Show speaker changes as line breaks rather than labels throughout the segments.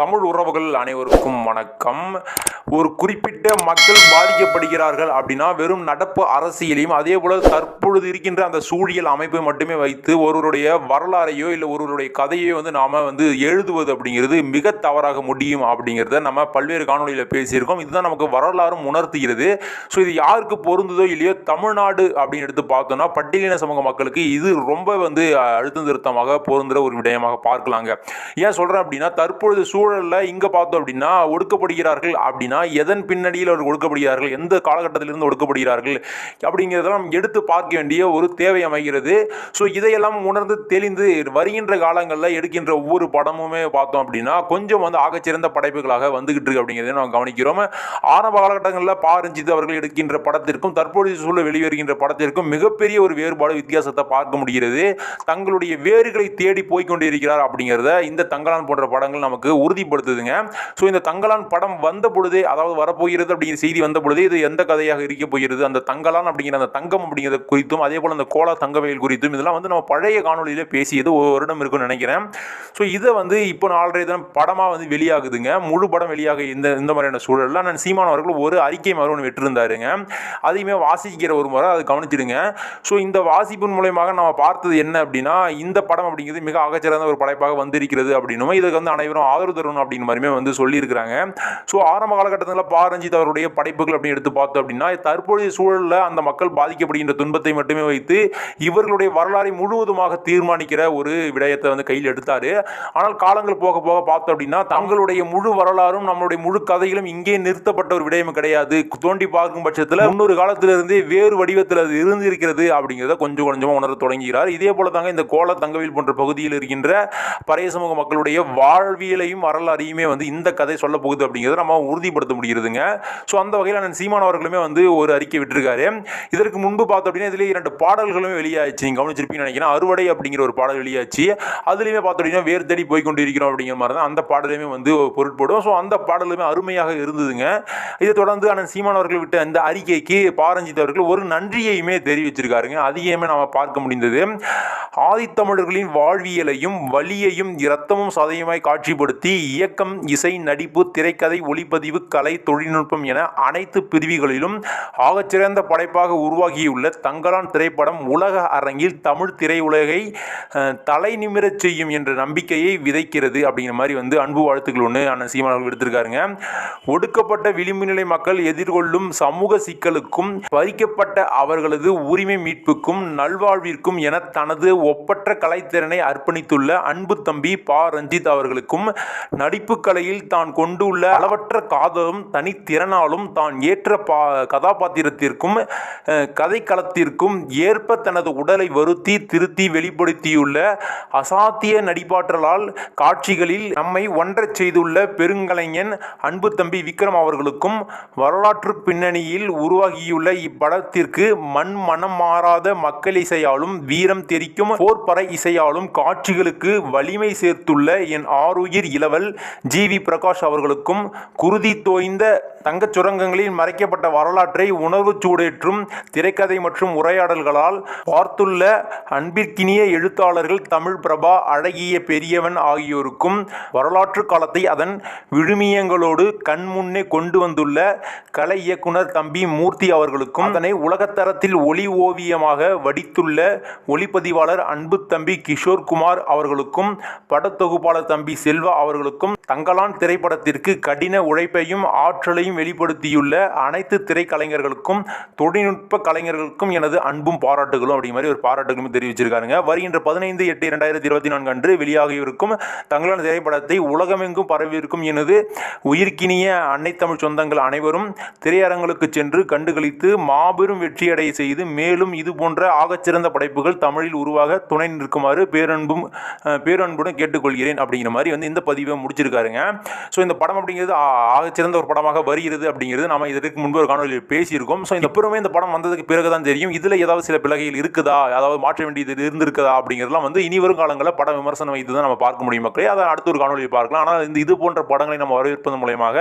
தமிழ் உறவுகள் அனைவருக்கும் வணக்கம். ஒரு குறிப்பிட்ட மக்கள் பாதிக்கப்படுகிறார்கள் அப்படின்னா வெறும் நடப்பு அரசியலையும் அதே போல தற்பொழுது இருக்கின்ற அந்த சூழியல் அமைப்பை மட்டுமே வைத்து ஒருவருடைய வரலாறையோ இல்லை ஒருவருடைய கதையோ வந்து நாம வந்து எழுதுவது அப்படிங்கிறது மிக தவறாக முடியும் அப்படிங்கிறத நம்ம பல்வேறு காணொலியில் பேசியிருக்கோம். இதுதான் நமக்கு வரலாறும் உணர்த்துகிறது. ஸோ இது யாருக்கு பொருந்ததோ இல்லையோ தமிழ்நாடு அப்படின்னு எடுத்து பார்த்தோம்னா பட்டியலின சமூக மக்களுக்கு இது ரொம்ப வந்து அழுத்தம் திருத்தமாக பொருந்துகிற ஒரு விடயமாக பார்க்கலாங்க. ஏன் சொல்கிறேன் அப்படின்னா தற்பொழுது சூழலில் இங்கே பார்த்தோம் அப்படின்னா ஒடுக்கப்படுகிறார்கள் அப்படின்னா எதன் பின்னணியில் அவர்கள் ஒடுக்கப்படுகிறார்கள்? எந்த காலகட்டத்திலிருந்து ஒடுக்கப்படுகிறார்கள்? அப்படிங்கிறதெல்லாம் எடுத்து பார்க்க வேண்டிய ஒரு தேவை அமைகிறது. ஸோ இதையெல்லாம் உணர்ந்து தெளிந்து வருகின்ற காலங்களில் எடுக்கின்ற ஒவ்வொரு படமுமே பார்த்தோம் அப்படின்னா கொஞ்சம் வந்து ஆகச்சிறந்த படைப்புகளாக வந்துகிட்டு இருக்கு அப்படிங்கிறத நம்ம கவனிக்கிறோம். ஆரம்ப காலகட்டங்களில் பா ரஞ்சித் அவர்கள் எடுக்கின்ற படத்திற்கும் தற்போதைய சூழல் வெளிவருகின்ற படத்திற்கும் மிகப்பெரிய ஒரு வேறுபாடு வித்தியாசத்தை பார்க்க முடிகிறது. தங்களுடைய வேர்களை தேடி போய் இருக்கிறார் அப்படிங்கிறத இந்த தங்கலான் போன்ற படங்கள் நமக்கு உறுதிப்படுத்துதுங்க. ஸோ இந்த தங்கலான் படம் வந்த பொழுதே அதாவது வரப்போகிறது அப்படிங்கிற செய்தி வந்த பொழுதே இது எந்த கதையாக இருக்க போகிறது? அந்த தங்கலான் அப்படிங்கிற அந்த தங்கம் அப்படிங்கிறத குறித்தும் அதே போல் அந்த கோலா தங்கவயல் குறித்தும் இதெல்லாம் வந்து நம்ம பழைய காணொலியில பேசியது ஒரு வருடம் இருக்கும்னு நினைக்கிறேன். ஸோ இதை வந்து இப்போ நாலரை தினம் படமாக வந்து வெளியாகுதுங்க. முழு படம் வெளியாக இந்த இந்த மாதிரியான சூழலில். நான் சீமான் அவர்கள் ஒரு அறிக்கை மாதிரி ஒன்று விட்டுருந்தாருங்க. அதையுமே வாசிக்கிற ஒரு முறை அதை கவனிச்சிடுங்க. ஸோ இந்த வாசிப்பின் மூலயமாக நம்ம பார்த்தது என்ன அப்படின்னா இந்த படம் அப்படிங்கிறது மிக அகச்சிறந்த ஒரு படைப்பாக வந்திருக்கிறது அப்படின்னும். இதுக்கு வந்து அனைவரும் ஆதரவு தரணும் அப்படின்னு மாதிரியுமே வந்து சொல்லியிருக்கிறாங்க. ஸோ ஆரம்ப காலகட்டத்தில் பாரஞ்சித் அவருடைய படைப்புகள் அப்படின்னு எடுத்து பார்த்தோம் அப்படின்னா தற்போதைய சூழலில் அந்த மக்கள் பாதிக்கப்படுகின்ற துன்பத்தை மட்டுமே வைத்து இவர்களுடைய வரலாறை முழுவதுமாக தீர்மானிக்கிற ஒரு விடயத்தை வந்து கையில் எடுத்தார். ஆனால் காலங்கள் போக போக பார்த்தோம் அப்படின்னா தங்களுடைய முழு வரலாறும் நம்மளுடைய முழு கதைகளும் இங்கே நிறுத்தப்பட்ட ஒரு விடயம் கிடையாது. தோண்டி பார்க்கும் பட்சத்தில் முன்னொரு காலத்திலிருந்தே வேறு வடிவத்தில் அது இருந்திருக்கிறது அப்படிங்கிறத கொஞ்சம் கொஞ்சமாக உணர தொடங்குகிறார். இதே போல தாங்க இந்த கோல தங்கவில் போன்ற பகுதியில் இருக்கின்ற பறைய சமூக மக்களுடைய வாழ்வியலையும் வரலாறையுமே வந்து இந்த கதை சொல்ல போகுது அப்படிங்கிறத நம்ம உறுதிப்படுத்த முடிகிறதுங்க. ஸோ அந்த வகையில் அண்ணன் சீமான் அவர்களுமே வந்து ஒரு அறிக்கை விட்டிருக்காரு. இதற்கு முன்பு பார்த்தோம் அப்படின்னா இதுலேயே இரண்டு பாடல்களுமே வெளியாச்சு நீங்கள் கவனிச்சிருப்பீங்கன்னு நினைக்கிறேன். அறுவடை அப்படிங்கிற ஒரு பாடல் வெளியாச்சு. அதுலேயுமே பார்த்தோம் அப்படின்னா வேறு தேடி போய் கொண்டு இருக்கிறோம் அப்படிங்கிற மாதிரி தான் அந்த பாடலுமே வந்து பொருட்படும். ஸோ அந்த பாடலுமே அருமையாக இருந்ததுங்க. இதை தொடர்ந்து அண்ணன் சீமான் அவர்கள் விட்ட அந்த அறிக்கைக்கு பாரஞ்சித் அவர்கள் ஒரு நன்றியையுமே தெரிவிச்சிருக்காருங்க. அதையுமே நாம் பார்க்க முடிந்தது. ஆதித்தமிழர்களின் வாழ்வியலையும் வலியையும் இரத்தமும் சதையுமாய் காட்சிப்படுத்தி இயக்கம் இசை நடிப்பு திரைக்கதை ஒளிப்பதிவு கலை தொழில்நுட்பம் என அனைத்து பிரிவுகளிலும் ஆகச்சிறந்த படைப்பாக உருவாகியுள்ள தங்கலான் திரைப்படம் உலக அரங்கில் தமிழ் திரையுலகை தலை நிமிரச் செய்யும் என்ற நம்பிக்கையை விதைக்கிறது அப்படிங்கிற மாதிரி வந்து அன்பு வாழ்த்துக்கள் ஒன்று அண்ணன் சீமான் அவர்கள் எடுத்திருக்காருங்க ஒடுக்கப்பட்ட விளிம்பு நிலை மக்கள் எதிர்கொள்ளும் சமூக சிக்கலுக்கும் பறிக்கப்பட்ட அவர்களது உரிமை மீட்புக்கும் நல்வாழ்விற்கும் என தனது ஒப்பற்ற கலைத்திறனை அர்ப்பணித்துள்ள அன்பு தம்பி பா. ரஞ்சித் அவர்களுக்கும் நடிப்பு கலையில் தான் கொண்டுள்ள அளவற்ற காதல் காதலும் தனித்திறனாலும் தான் ஏற்ற பா கதாபாத்திரத்திற்கும் கதைக்களத்திற்கும் ஏற்ப தனது உடலை வருத்தி திருத்தி வெளிப்படுத்தியுள்ள அசாத்திய நடிப்பாற்றலால் காட்சிகளில் நம்மை ஒன்றச் செய்துள்ள பெருங்கலைஞன் அன்பு தம்பி விக்ரம் அவர்களுக்கும் வரலாற்று பின்னணியில் உருவாகியுள்ள இப்படத்திற்கு மண் மனம் மாறாத மக்கள் இசையாலும் வீரம் தெரிக்கும் போர்ப்பறை இசையாலும் காட்சிகளுக்கு வலிமை சேர்த்துள்ள என் ஆருயிர் இளவல் ஜி. வி. பிரகாஷ் அவர்களுக்கும் குருதி தோய்ந்த தங்கச் சுரங்கங்களில் மறைக்கப்பட்ட வரலாற்றை உணர்வு சூடேற்றும் திரைக்கதை மற்றும் உரையாடல்களால் பார்த்துள்ள அன்பிற்கினிய எழுத்தாளர்கள் தமிழ் பிரபா அழகிய பெரியவன் ஆகியோருக்கும் வரலாற்று காலத்தை அதன் விழுமியங்களோடு கண்முன்னே கொண்டு வந்துள்ள கலை இயக்குனர் தம்பி மூர்த்தி அவர்களுக்கும் அதனை உலகத்தரத்தில் ஒளி ஓவியமாக வடித்துள்ள ஒளிப்பதிவாளர் அன்பு தம்பி கிஷோர் குமார் அவர்களுக்கும் படத்தொகுப்பாளர் தம்பி செல்வா அவர்களுக்கும் தங்களான் திரைப்படத்திற்கு கடின உழைப்பையும் ஆற்றலையும் வெளிப்படுத்தியுள்ள அனைத்து திரைக்கலைஞர்களுக்கும் தொழில்நுட்ப கலைஞர்களுக்கும் எனது அன்பும் பாராட்டுகளும் அப்படி மாதிரி ஒரு பாராட்டுகளும் தெரிவிச்சிருக்காருங்க. வருகின்ற பதினைந்து எட்டு இரண்டாயிரத்தி இருபத்தி நான்கு அன்று வெளியாகியிருக்கும் தங்கலான் திரைப்படத்தை உலகமெங்கும் பரவியிருக்கும் எனது உயிர்க்கினிய அன்னை தமிழ் சொந்தங்கள் அனைவரும் திரையரங்களுக்கு சென்று கண்டுகளித்து மாபெரும் வெற்றியடை செய்து மேலும் இது போன்ற ஆகச்சிறந்த படைப்புகள் தமிழில் உருவாக துணை நிற்குமாறு பேரன்பும் பேரன்புடன் கேட்டுக்கொள்கிறேன் அப்படிங்கிற மாதிரி வந்து இந்த பதிவை முடிச்சிருக்காருங்க. ஸோ இந்த படம் அப்படிங்கிறது ஆகச்சிறந்த ஒரு படமாக வரி வருகிறது அப்படிங்கிறது நம்ம இதற்கு முன்பு ஒரு காணொலியில் பேசியிருக்கோம். ஸோ அப்புறமே இந்த படம் வந்ததுக்கு பிறகு தான் தெரியும். இதில் ஏதாவது சில பிழைகள் இருக்குதா? அதாவது மாற்ற வேண்டியது இருந்திருக்குதா? அப்படிங்கிறதுலாம் வந்து இனி வரும் காலங்களில் பட விமர்சனம் வைத்து தான் நம்ம பார்க்க முடியும் மக்களே. அதை அடுத்த ஒரு காணொலியில் பார்க்கலாம். ஆனால் இந்த இது போன்ற படங்களை நம்ம வரவேற்பதன் மூலயமாக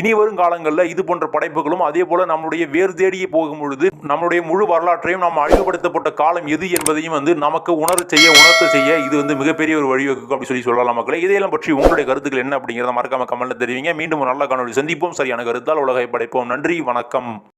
இனி வரும் காலங்களில் இது போன்ற படைப்புகளும் அதே போல நம்முடைய வேறு தேடியே போகும் பொழுது நம்மளுடைய முழு வரலாற்றையும் நாம் அழிவுபடுத்தப்பட்ட காலம் எது என்பதையும் வந்து நமக்கு உணர செய்ய உணர்த்த செய்ய இது வந்து மிகப்பெரிய ஒரு வழிவகுக்கும் அப்படி சொல்லி சொல்லலாம் மக்களே. இதையெல்லாம் பற்றி உங்களுடைய கருத்துக்கள் என்ன அப்படிங்கிறத மறக்காம கமெண்ட்ல தெரிவிங்க. மீண்டும் ஒரு நல்ல காணொலி சந்திப்போம். சரியான கருத்தால் உலகை படைப்போம். நன்றி வணக்கம்.